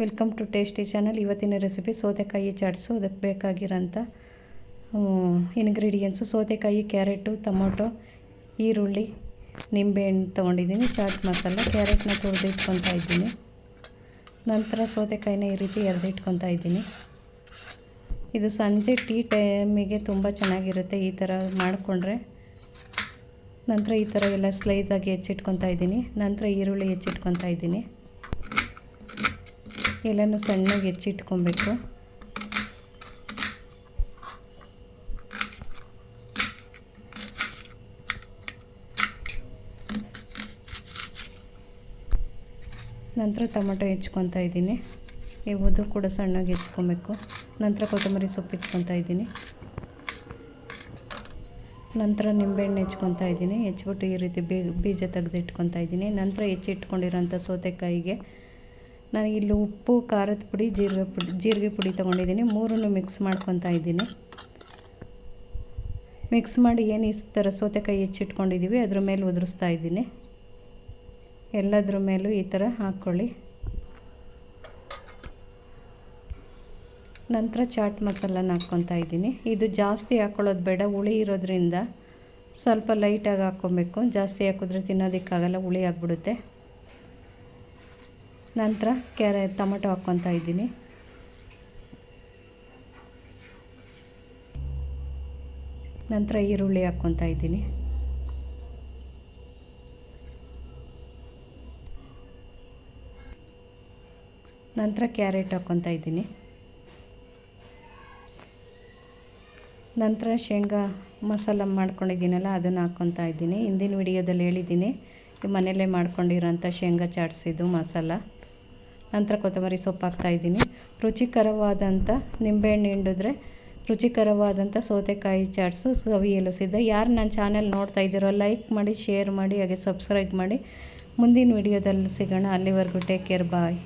Welcome to tasty channel ಇವತ್ತಿನ recipe ಸೌತೆಕಾಯಿ ಚಾಟ್ಸು ಅದಕ್ಕೆ ಬೇಕಾಗಿರೋಂಥ ಇಂಗ್ರೀಡಿಯೆಂಟ್ಸು ಸೌತೆಕಾಯಿ ಕ್ಯಾರೆಟು ಟೊಮೊಟೊ, ಈರುಳ್ಳಿ ನಿಂಬೆಹಣ್ಣು ತೊಗೊಂಡಿದ್ದೀನಿ. ಚಾಟ್ ಮಸಾಲ ಕ್ಯಾರೆಟ್ನ ತುರಿದು ಇಟ್ಕೊತಾ ಇದ್ದೀನಿ. ನಂತರ ಸೌತೆಕಾಯಿನ ಈ ರೀತಿ ಎರೆದಿಟ್ಕೊತಾ ಇದ್ದೀನಿ. ಇದು ಸಂಜೆ ಟೀ ಟೈಮಿಗೆ ತುಂಬ ಚೆನ್ನಾಗಿರುತ್ತೆ. ಈ ಥರ ಮಾಡಿಕೊಂಡ್ರೆ ನಂತರ ಈ ಥರ ಎಲ್ಲ ಸ್ಲೈಸಾಗಿ ಹೆಚ್ಚಿಟ್ಕೊತಾ ಇದ್ದೀನಿ. ನಂತರ ಈರುಳ್ಳಿ ಹೆಚ್ಚಿಟ್ಕೊತಾ ಇದ್ದೀನಿ. ಎಲ್ಲನೂ ಸಣ್ಣಗೆ ಹೆಚ್ಚಿಟ್ಕೊಬೇಕು ನಂತರ ಟೊಮೆಟೊ ಹೆಚ್ಕೊತಾ ಇದ್ದೀನಿ. ಇವುದು ಕೂಡ ಸಣ್ಣಗೆ ಹೆಚ್ಕೊಬೇಕು. ನಂತರ ಕೊತ್ತಂಬರಿ ಸೊಪ್ಪು ಹೆಚ್ಕೊತಾ ಇದ್ದೀನಿ. ನಂತರ ನಿಂಬೆಹಣ್ಣು ಹೆಚ್ಕೊತಾ ಇದ್ದೀನಿ. ಹೆಚ್ಬಿಟ್ಟು ಈ ರೀತಿ ಬೀಜ ತೆಗೆದು ಇಟ್ಕೊತಾ ಇದ್ದೀನಿ. ನಂತರ ಹೆಚ್ಚಿಟ್ಕೊಂಡಿರೋಂಥ ಸೌತೆಕಾಯಿಗೆ ನಾನು ಇಲ್ಲಿ ಉಪ್ಪು, ಖಾರದ ಪುಡಿ, ಜೀರಿಗೆ ಪುಡಿ ಜೀರಿಗೆ ಪುಡಿ ತೊಗೊಂಡಿದ್ದೀನಿ. ಮೂರನ್ನು ಮಿಕ್ಸ್ ಮಾಡ್ಕೊತಾ ಇದ್ದೀನಿ. ಮಿಕ್ಸ್ ಮಾಡಿ ಏನು ಈ ಥರ ಸೌತೆಕಾಯಿ ಹೆಚ್ಚಿಟ್ಕೊಂಡಿದ್ದೀವಿ, ಅದ್ರ ಮೇಲೆ ಉದುರಿಸ್ತಾ ಇದ್ದೀನಿ. ಎಲ್ಲದ್ರ ಮೇಲೂ ಈ ಥರ ಹಾಕ್ಕೊಳ್ಳಿ. ನಂತರ ಚಾಟ್ ಮಸಾಲನ ಹಾಕ್ಕೊತಾ ಇದ್ದೀನಿ. ಇದು ಜಾಸ್ತಿ ಹಾಕ್ಕೊಳ್ಳೋದು ಬೇಡ, ಹುಳಿ ಇರೋದ್ರಿಂದ ಸ್ವಲ್ಪ ಲೈಟಾಗಿ ಹಾಕ್ಕೊಬೇಕು. ಜಾಸ್ತಿ ಹಾಕಿದ್ರೆ ತಿನ್ನೋದಕ್ಕಾಗಲ್ಲ, ಹುಳಿ ಆಗಿಬಿಡುತ್ತೆ. ನಂತರ ಕ್ಯಾರೆ ಟೊಮೆಟೊ ಹಾಕ್ಕೊತಾ ಇದ್ದೀನಿ. ನಂತರ ಈರುಳ್ಳಿ ಹಾಕ್ಕೊತಾ ಇದ್ದೀನಿ. ನಂತರ ಕ್ಯಾರೆಟ್ ಹಾಕ್ಕೊತಾ ಇದ್ದೀನಿ. ನಂತರ ಶೇಂಗಾ ಮಸಾಲ ಮಾಡ್ಕೊಂಡಿದ್ದೀನಲ್ಲ, ಅದನ್ನು ಹಾಕ್ಕೊತಾ ಇದ್ದೀನಿ. ಹಿಂದಿನ ವಿಡಿಯೋದಲ್ಲಿ ಹೇಳಿದ್ದೀನಿ ಮನೆಯಲ್ಲೇ ಮಾಡ್ಕೊಂಡಿರೋಂಥ ಶೇಂಗಾ ಚಾಟ್ಸಿದ್ದು ಮಸಾಲ. ನಂತರ ಕೊತ್ತಂಬರಿ ಸೊಪ್ಪು ಹಾಕ್ತಾಯಿದ್ದೀನಿ ರುಚಿಕರವಾದಂಥ ನಿಂಬೆಹಣ್ಣು ಹಿಂಡಿದ್ರೆ ರುಚಿಕರವಾದಂಥ ಸೌತೆಕಾಯಿ ಚಾಟ್ಸು ಸವಿಯಲು ಸಿದ್ಧ. ಯಾರು ನನ್ನ ಚಾನೆಲ್ ನೋಡ್ತಾ ಇದ್ದೀರೋ ಲೈಕ್ ಮಾಡಿ ಶೇರ್ ಮಾಡಿ, ಹಾಗೆ ಸಬ್ಸ್ಕ್ರೈಬ್ ಮಾಡಿ. ಮುಂದಿನ ವಿಡಿಯೋದಲ್ಲಿ ಸಿಗೋಣ. ಅಲ್ಲಿವರೆಗೂ ಟೇಕ್ ಕೇರ್ ಬಾಯ್